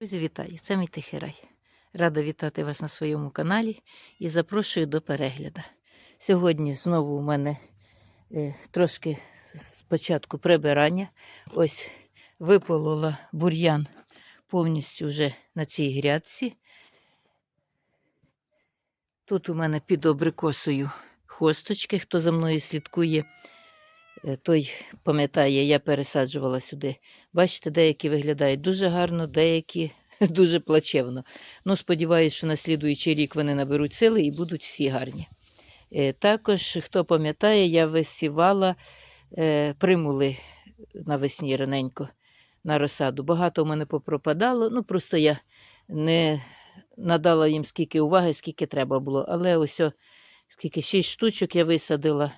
Друзі, вітаю! Це мій тихий рай. Рада вітати вас на своєму каналі і запрошую до перегляду. Сьогодні знову у мене е, трошки спочатку прибирання. Ось виполола бур'ян повністю вже на цій грядці. Тут у мене під абрикосою хосточки. Хто за мною слідкує, той пам'ятає, я пересаджувала сюди. Бачите, деякі виглядають дуже гарно, деякі дуже плачевно. Ну, сподіваюся, що на слідуючий рік вони наберуть сили і будуть всі гарні. Е, Також, хто пам'ятає, я висівала е, примули навесні раненько на розсаду. Багато в мене попропадало. Ну, просто я не надала їм скільки уваги, скільки треба було. Але ось о, скільки шість штучок я висадила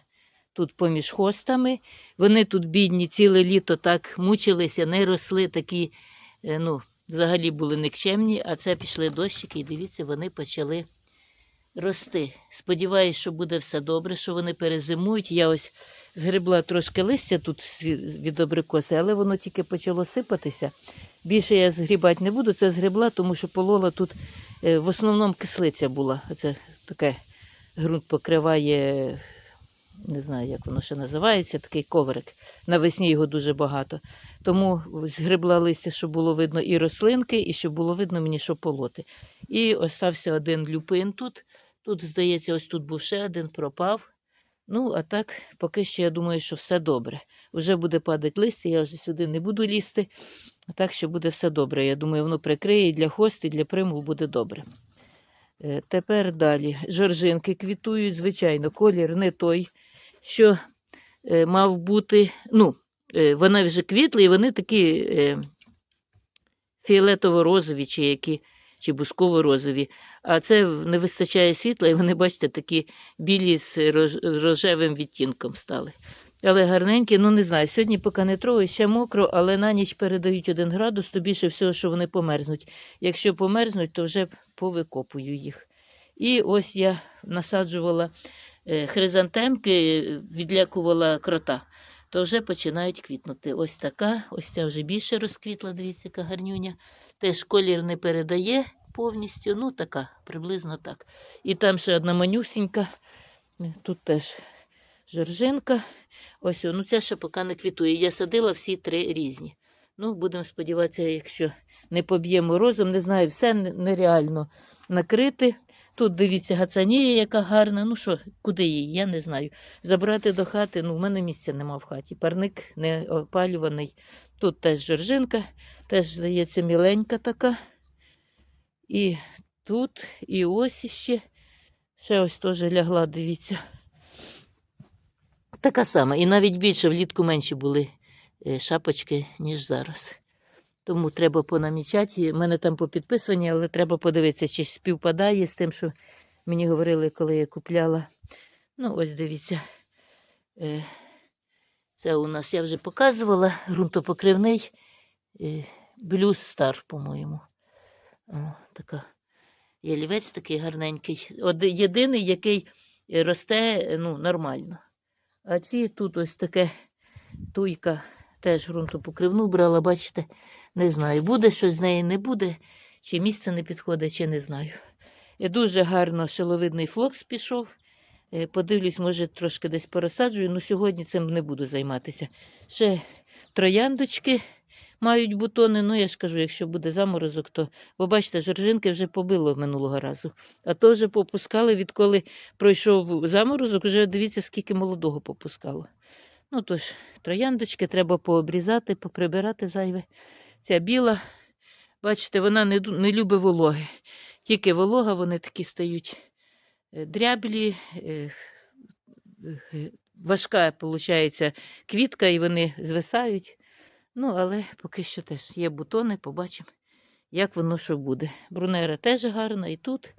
тут поміж хостами. Вони тут бідні ціле літо так мучилися, не росли такі, е, ну, взагалі були никчемні, а це пішли дощики, і дивіться, вони почали рости. Сподіваюсь, що буде все добре, що вони перезимують. Я ось згребла трошки листя тут від від абрикоси, але воно тільки почало сипатися. Більше я згрібати не буду, це згребла, тому що полола тут е, в основному кислиця була. Оце таке ґрунт покриває не знаю, як воно ще називається, такий коврик. Навесні його дуже багато. Тому згребла листя, щоб було видно і рослинки, і щоб було видно мені, що полоти. І остався один люпин тут. Тут, здається, ось тут був ще один, пропав. Ну, а так, поки що я думаю, що все добре. Вже буде падати листя, я вже сюди не буду лізти. А так що буде все добре. Я думаю, воно прикриє і для хости, і для примул буде добре. Е, Тепер далі. Жоржинки квітують, звичайно, колір не той, що е, мав бути. Ну, е, вони вже квітли, і вони такі е, фіолетово-розові, чи які, чи бусково-розові. А це не вистачає світла, і вони, бачите, такі білі з рожевим відтінком стали. Але гарненькі, ну не знаю. Сьогодні поки не трогаю, ще мокро, але на ніч передають один градус, то більше всього, що вони померзнуть. Якщо померзнуть, то вже повикопую їх. І ось я насаджувала хризантемки, е, відлякувала крота, то вже починають квітнути. Ось така, ось ця вже більше розквітла, дивіться, яка гарнюня. Теж колір не передає повністю, ну така, приблизно так. І там ще одна манюсінька, е, тут теж жоржинка. Ось, ну ця ще поки не квітує. Я садила всі три різні. Ну, будемо сподіватися, якщо не поб'є морозом, не знаю, все нереально накрити. Тут дивіться, гацанія, яка гарна. Ну що, куди її? Я не знаю. Забрати до хати, ну, в мене місця нема в хаті. Парник не опалюваний. Тут теж жоржинка, теж, здається, міленька така. І тут, і ось іще. Ще ось теж лягла, дивіться. Така сама. І навіть більше влітку менші були е, шапочки, ніж зараз. Тому треба понамічати. У мене там попідписані, але треба подивитися, чи співпадає з тим, що мені говорили, коли я купляла. Ну, ось дивіться. Е, Це у нас я вже показувала ґрунтопокривний е, блюз стар, по-моєму. Така ялівець такий гарненький. Од, єдиний, який росте ну, нормально. А ці тут ось таке туйка, теж ґрунтопокривну брала, бачите, не знаю, буде щось з неї, не буде, чи місце не підходить, чи не знаю. Е, Дуже гарно шиловидний флокс пішов. Е, Подивлюсь, може, трошки десь порозсаджую, але сьогодні цим не буду займатися. Ще трояндочки мають бутони. Ну, я ж кажу, якщо буде заморозок, то бо бачите, жоржинки вже побило минулого разу. А то вже попускали, відколи пройшов заморозок, вже дивіться, скільки молодого попускало. Ну тож, трояндочки треба пообрізати, поприбирати зайве. Ця біла, бачите, вона не, не любить вологи. Тільки волога, вони такі стають е, дряблі, е, е, важка, виходить, квітка, і вони звисають. Ну, але поки що теж є бутони, побачимо, як воно що буде. Брунера теж гарна і тут,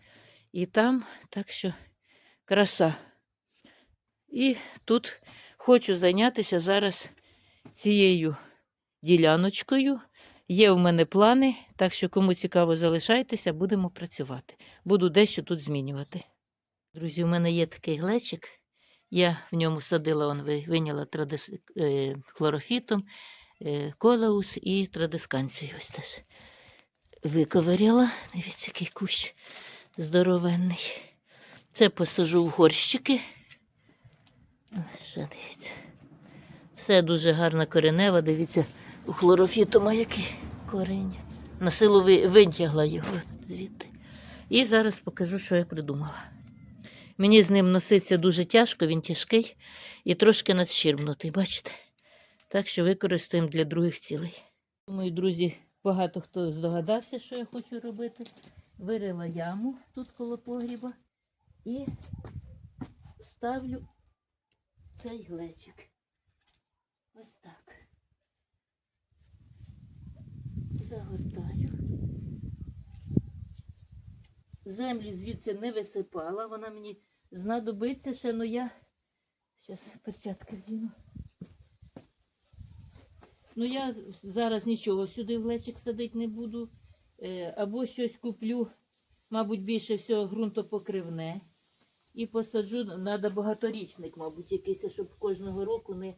і там, так що краса. І тут хочу зайнятися зараз цією діляночкою. Є в мене плани, так що кому цікаво, залишайтеся, будемо працювати. Буду дещо тут змінювати. Друзі, у мене є такий глечик. Я в ньому садила, он виняла традис... е, хлорофітом, е, колеус і традисканцію. Ось теж. виковиряла. Дивіться, який кущ здоровенний. Це посажу в горщики. Ось дивіться. Все дуже гарна коренева. Дивіться, у хлорофітома які коріння. На силу витягла його звідти. І зараз покажу, що я придумала. Мені з ним носиться дуже тяжко, він тяжкий і трошки надщірбнутий, бачите? Так що використаємо для других цілей. Мої друзі, багато хто здогадався, що я хочу робити. Вирила яму тут коло погріба і ставлю цей глечик. Ось так. Загортаю. Землю звідси не висипала, вона мені знадобиться ще, але я. Зараз перчатки вдіну. Ну, я зараз нічого сюди в глечик садити не буду. Е, або щось куплю, мабуть, більше всього ґрунтопокривне. І посаджу, треба багаторічник, мабуть, якийсь, щоб кожного року не,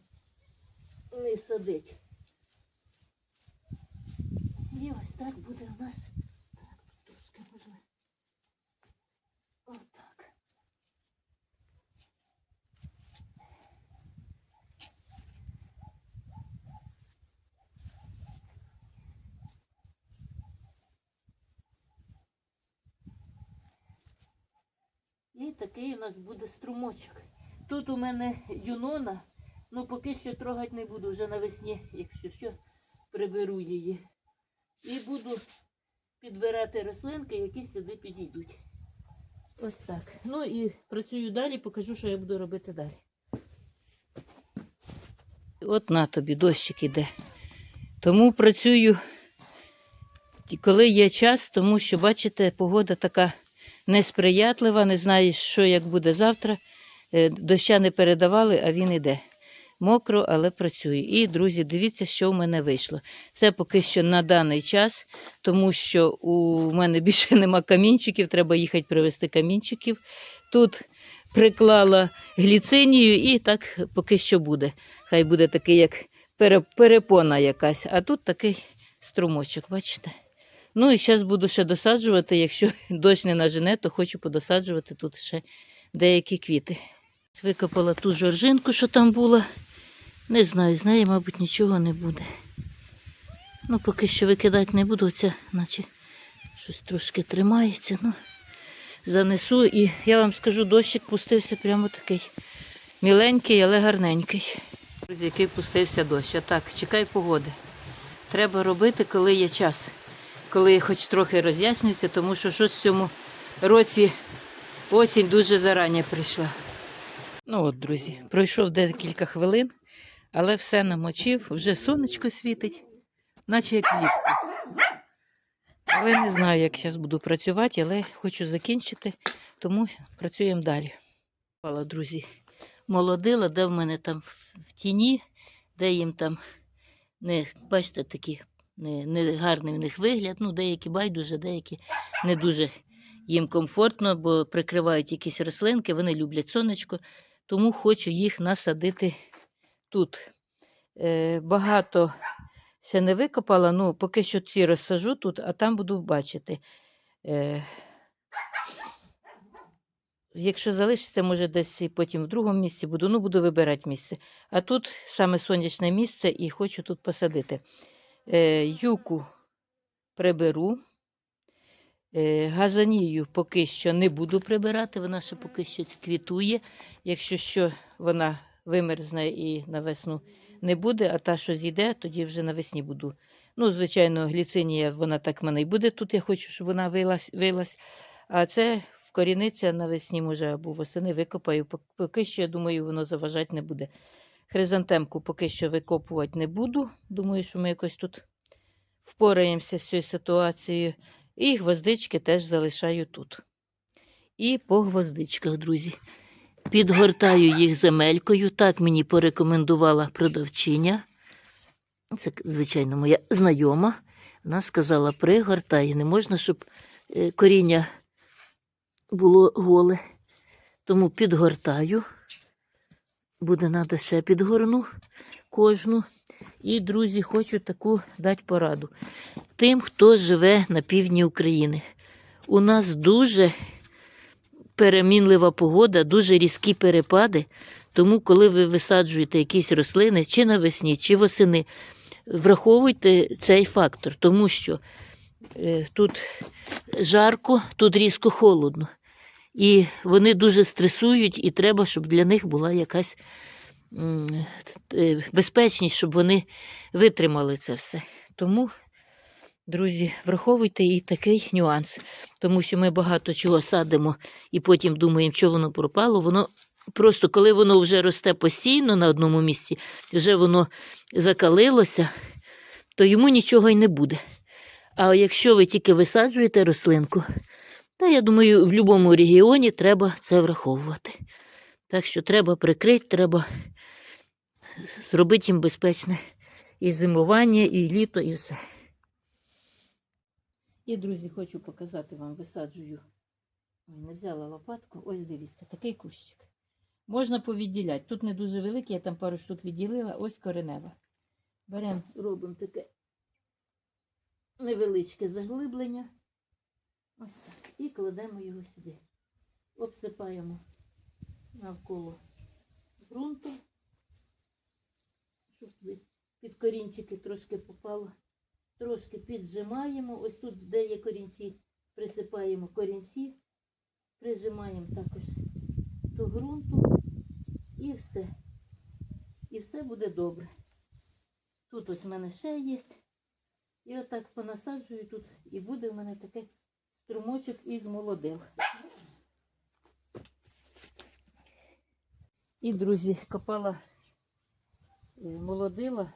не садити. І ось так буде у нас. Так, тут трошки можна. Отак. І такий у нас буде струмочок. Тут у мене юнона, ну поки що трогати не буду, вже навесні, якщо що, приберу її. І буду підбирати рослинки, які сюди підійдуть. Ось так. Ну і працюю далі, покажу, що я буду робити далі. От на тобі дощик іде. Тому працюю, коли є час, тому що, бачите, погода така несприятлива, не знаєш, що як буде завтра. Е, Доща не передавали, а він іде. Мокро, але працює. І, друзі, дивіться, що в мене вийшло. Це поки що на даний час, тому що у мене більше нема камінчиків, треба їхати привезти камінчиків. Тут приклала гліцинію і так поки що буде. Хай буде такий, як пере- перепона якась. А тут такий струмочок, бачите? Ну і зараз буду ще досаджувати. Якщо дощ не нажене, то хочу подосаджувати тут ще деякі квіти. Викопала ту жоржинку, що там була. Не знаю, з неї, мабуть, нічого не буде. Ну, поки що викидати не буду, оця, наче щось трошки тримається. Ну, занесу і я вам скажу, дощик пустився прямо такий міленький, але гарненький. Друзі, який пустився дощ. Отак, чекай погоди. Треба робити, коли є час, коли хоч трохи роз'яснюється, тому що щось в цьому році осінь дуже зарані прийшла. Ну от, друзі, пройшов декілька хвилин, але все намочив, вже сонечко світить, наче як влітку. Але не знаю, як зараз буду працювати, але хочу закінчити, тому працюємо далі. Друзі, молодила, де в мене там в тіні, де їм там не, бачите, такі не, не гарний в них вигляд. Ну, деякі байдуже, деякі не дуже їм комфортно, бо прикривають якісь рослинки, вони люблять сонечко, тому хочу їх насадити тут. Е, багато ще не викопала, ну поки що ці розсажу тут, а там буду бачити. Е, якщо залишиться, може десь і потім в другому місці буду, ну буду вибирати місце. А тут саме сонячне місце і хочу тут посадити. Е, юку приберу. Е, Газанію поки що не буду прибирати, вона ще поки що квітує. Якщо що, вона вимерзне і на весну не буде, а та, що зійде, тоді вже навесні буду. Ну, звичайно, гліцинія, вона так в мене і буде тут. Я хочу, щоб вона вилась. вилась. А це вкоріниться навесні, може, або восени викопаю. Поки що, я думаю, воно заважати не буде. Хризантемку поки що викопувати не буду. Думаю, що ми якось тут впораємося з цією ситуацією. І гвоздички теж залишаю тут. І по гвоздичках, друзі. Підгортаю їх земелькою. Так мені порекомендувала продавчиня. Це, звичайно, моя знайома. Вона сказала, пригортай. Не можна, щоб е, коріння було голе. Тому підгортаю. Буде треба ще підгорну кожну. І, друзі, хочу таку дати пораду. Тим, хто живе на півдні України. У нас дуже перемінлива погода, дуже різкі перепади. Тому, коли ви висаджуєте якісь рослини, чи навесні, чи восени, враховуйте цей фактор, тому що е, тут жарко, тут різко холодно. І вони дуже стресують, і треба, щоб для них була якась е, безпечність, щоб вони витримали це все. Тому, друзі, враховуйте і такий нюанс, тому що ми багато чого садимо і потім думаємо, що воно пропало. Воно просто коли воно вже росте постійно на одному місці, вже воно закалилося, то йому нічого й не буде. А якщо ви тільки висаджуєте рослинку, та я думаю, в будь-якому регіоні треба це враховувати. Так що треба прикрити, треба зробити їм безпечне і зимування, і літо, і все. І, друзі, хочу показати вам, висаджую. Ой, не взяла лопатку. Ось дивіться, такий кущик. Можна повідділяти. Тут не дуже великий, я там пару штук відділила, ось коренева. Беремо, робимо таке невеличке заглиблення. Ось так. І кладемо його сюди. Обсипаємо навколо ґрунту, щоб під корінчики трошки попало. Трошки піджимаємо. Ось тут, де є корінці, присипаємо корінці, прижимаємо також до ґрунту і все. І все буде добре. Тут ось в мене ще є. І отак понасаджую тут, і буде в мене таке струмочок із молодил. І, друзі, копала е, молодила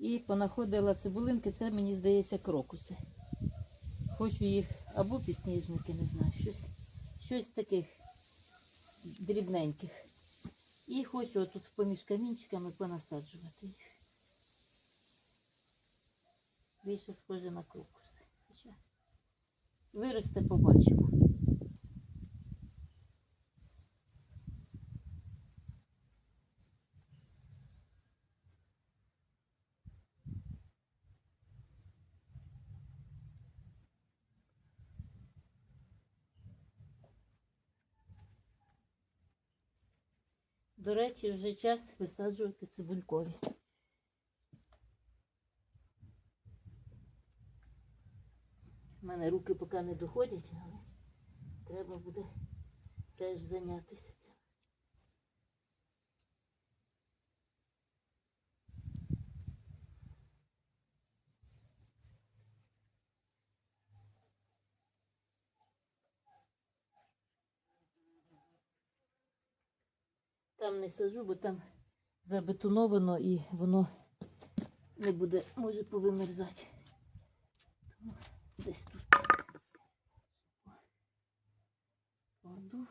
і понаходила цибулинки, це мені здається крокуси. Хочу їх або підсніжники, не знаю, щось, щось таких дрібненьких. І хочу отут поміж камінчиками понасаджувати їх. Більше схоже на крокуси. Виросте, побачимо. До речі, вже час висаджувати цибулькові. У мене руки поки не доходять, але треба буде теж зайнятися цим. Там не сажу, бо там забетоновано і воно не буде, може повимерзати. Тому десь тут. Кладу.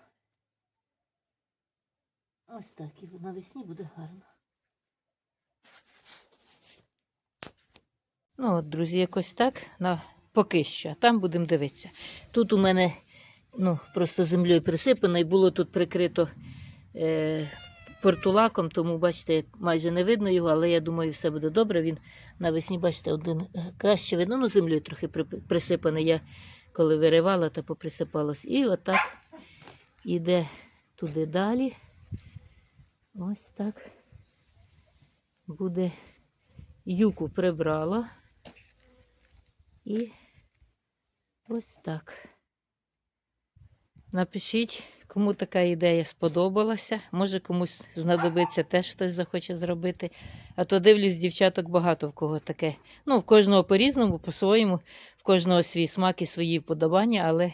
Ось так, і навесні буде гарно. Ну от, друзі, якось так, на поки що. Там будемо дивитися. Тут у мене ну, просто землею присипано і було тут прикрито е, портулаком, тому, бачите, майже не видно його, але я думаю, все буде добре. Він навесні, бачите, один е, краще видно. Ну, землею трохи присипаний. Я коли виривала, то поприсипалось. І отак іде туди далі. Ось так буде юку прибрала. І ось так. Напишіть, кому така ідея сподобалася. Може комусь знадобиться теж хтось захоче зробити. А то дивлюсь, дівчаток багато в кого таке. Ну, в кожного по-різному, по-своєму, в кожного свій смак і свої вподобання, але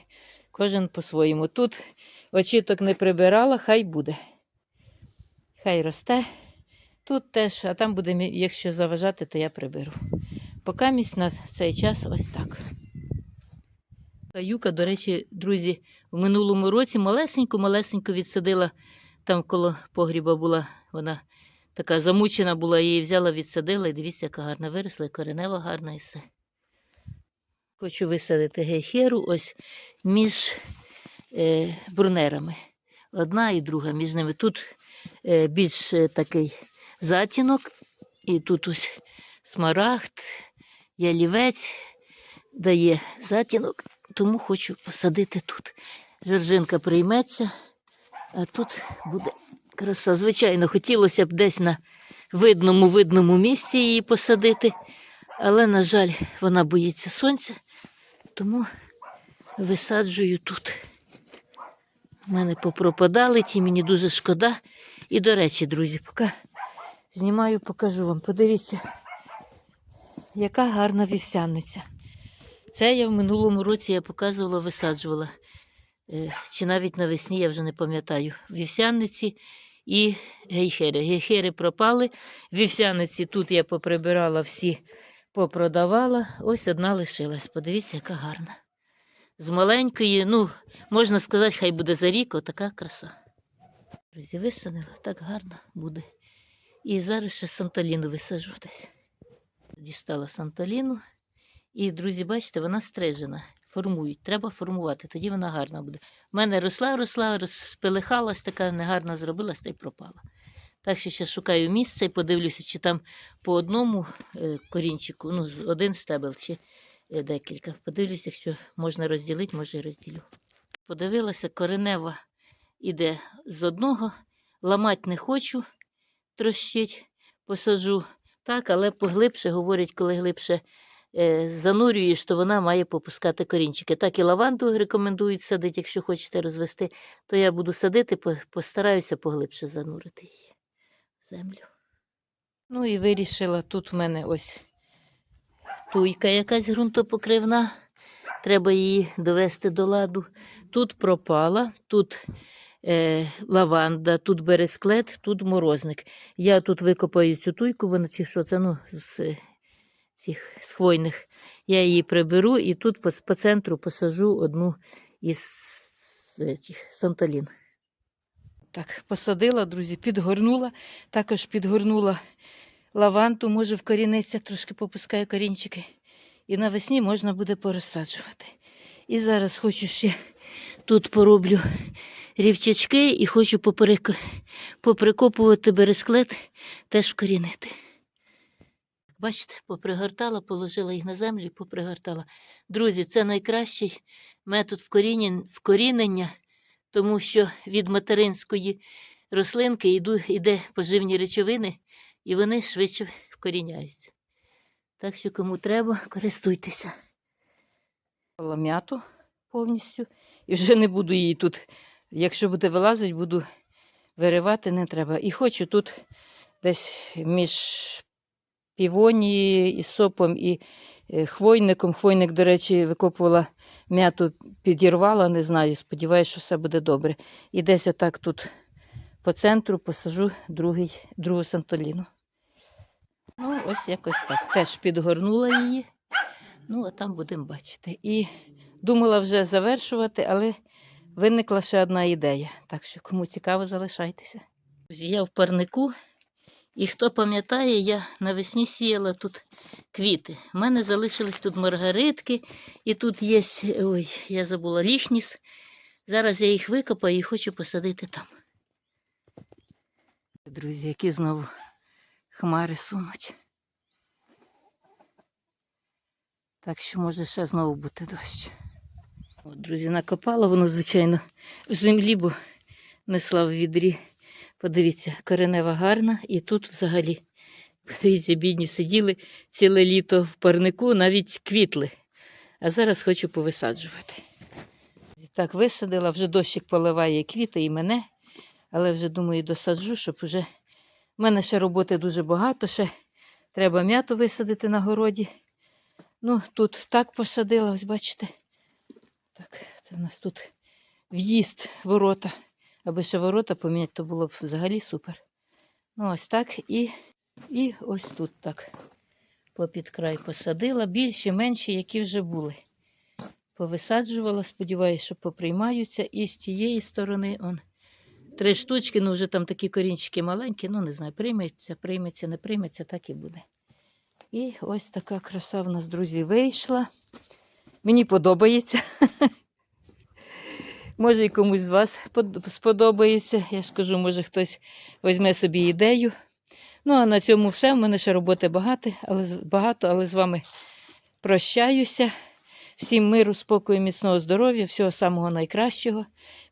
кожен по-своєму. Тут очіток не прибирала, хай буде. Хай росте. Тут теж, а там буде, якщо заважати, то я приберу. Поки місць на цей час ось так. Та Юка, до речі, друзі, в минулому році малесенько-малесенько відсадила, там коло погріба була, вона така замучена була, її взяла, відсадила, і дивіться, яка гарна виросла, і коренева гарна і все. Хочу висадити гейхеру ось між е, брунерами. Одна і друга між ними. Тут е, більш е, такий затінок, І тут ось смарагд, ялівець дає затінок, тому хочу посадити тут. Жоржинка прийметься, а тут буде краса. Звичайно, хотілося б десь на видному видному місці її посадити, але, на жаль, вона боїться сонця, тому висаджую тут. У мене попропадали ті, мені дуже шкода. І, до речі, друзі, поки знімаю, покажу вам. Подивіться, яка гарна вівсяниця. Це я в минулому році я показувала, висаджувала. Е, Чи навіть навесні, я вже не пам'ятаю. Вівсяниці і гейхери. Гейхери пропали. Вівсяниці тут я поприбирала всі, попродавала. Ось одна лишилась. Подивіться, яка гарна. З маленької, ну, можна сказати, хай буде за рік, отака краса. Друзі, висадила, так гарно буде. І зараз ще Санталіну висаджу десь. Дістала Санталіну. І, друзі, бачите, вона стрижена. Формують. Треба формувати, тоді вона гарна буде. У мене росла, росла, розпилихалась, така негарна зробилась та й пропала. Так що ще шукаю місце і подивлюся, чи там по одному е, корінчику, ну, один стебел, чи е, декілька. Подивлюся, якщо можна розділити, може і розділю. Подивилася, коренева іде з одного, ламати не хочу, трощить, посаджу так, але поглибше, говорять, коли глибше занурюєш, то вона має попускати корінчики. Так і лаванду рекомендують садити, якщо хочете розвести, то я буду садити, постараюся поглибше занурити її в землю. Ну і вирішила, тут в мене ось туйка якась ґрунтопокривна. Треба її довести до ладу. Тут пропала, тут е, лаванда, тут бересклет, тут морозник. Я тут викопаю цю туйку, вона чи що це ну, з е, цих з хвойних. Я її приберу і тут по, по центру посажу одну із цих санталін. Так, посадила, друзі, підгорнула, також підгорнула лаванту, може вкоріниться, трошки попускаю корінчики. І навесні можна буде порозсаджувати. І зараз хочу ще тут пороблю рівчачки і хочу поперек... поприкопувати бересклет, теж вкорінити. Бачите, попригортала, положила їх на землю і попригортала. Друзі, це найкращий метод вкорінення, тому що від материнської рослинки йде поживні речовини, і вони швидше вкоріняються. Так що, кому треба, користуйтеся. М'яту повністю. І вже не буду її тут, якщо буде вилазити, буду виривати, не треба. І хочу тут десь між півоні і сопом і е, хвойником. Хвойник, до речі, викопувала м'яту, підірвала, не знаю. Сподіваюся, що все буде добре. І десь отак тут по центру посажу другий, другу сантоліну. Ну, ось якось так. Теж підгорнула її. Ну, а там будемо бачити. І думала вже завершувати, але виникла ще одна ідея. Так що, кому цікаво, залишайтеся. Я в парнику, і хто пам'ятає, я навесні сіяла тут квіти. У мене залишились тут маргаритки, і тут є, ой, я забула ліхніс. Зараз я їх викопаю і хочу посадити там. Друзі, які знову хмари сунуть. Так що може ще знову бути дощ. От, друзі, накопала воно, звичайно, в землі, бо несла в відрі. Подивіться, коренева гарна, і тут взагалі, подивіться, бідні сиділи ціле літо в парнику, навіть квітли. А зараз хочу повисаджувати. Так, висадила, вже дощик поливає квіти і мене, але вже думаю, досаджу, щоб вже. У мене ще роботи дуже багато, ще треба м'яту висадити на городі. Ну, тут так посадила, ось бачите. Так, це в нас тут в'їзд ворота. Аби ще ворота поміняти, то було б взагалі супер. Ну, ось так і, і ось тут так. Попід край посадила. Більші, менші, які вже були. Повисаджувала, сподіваюся, що поприймаються. І з тієї сторони он, три штучки, ну вже там такі корінчики маленькі, ну не знаю, прийметься, прийметься, не прийметься, так і буде. І ось така краса в нас, друзі, вийшла. Мені подобається. Може, і комусь з вас сподобається. Я ж кажу, може хтось візьме собі ідею. Ну, а на цьому все. У мене ще роботи багато, але, багато, але з вами прощаюся. Всім миру, спокою, міцного здоров'я, всього самого найкращого.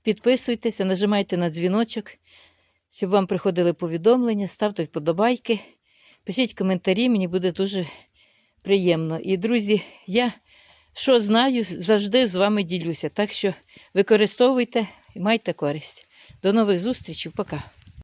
Підписуйтеся, нажимайте на дзвіночок, щоб вам приходили повідомлення, ставте вподобайки, пишіть коментарі, мені буде дуже приємно. І, друзі, я що знаю, завжди з вами ділюся. Так що використовуйте і майте користь. До нових зустрічей, пока.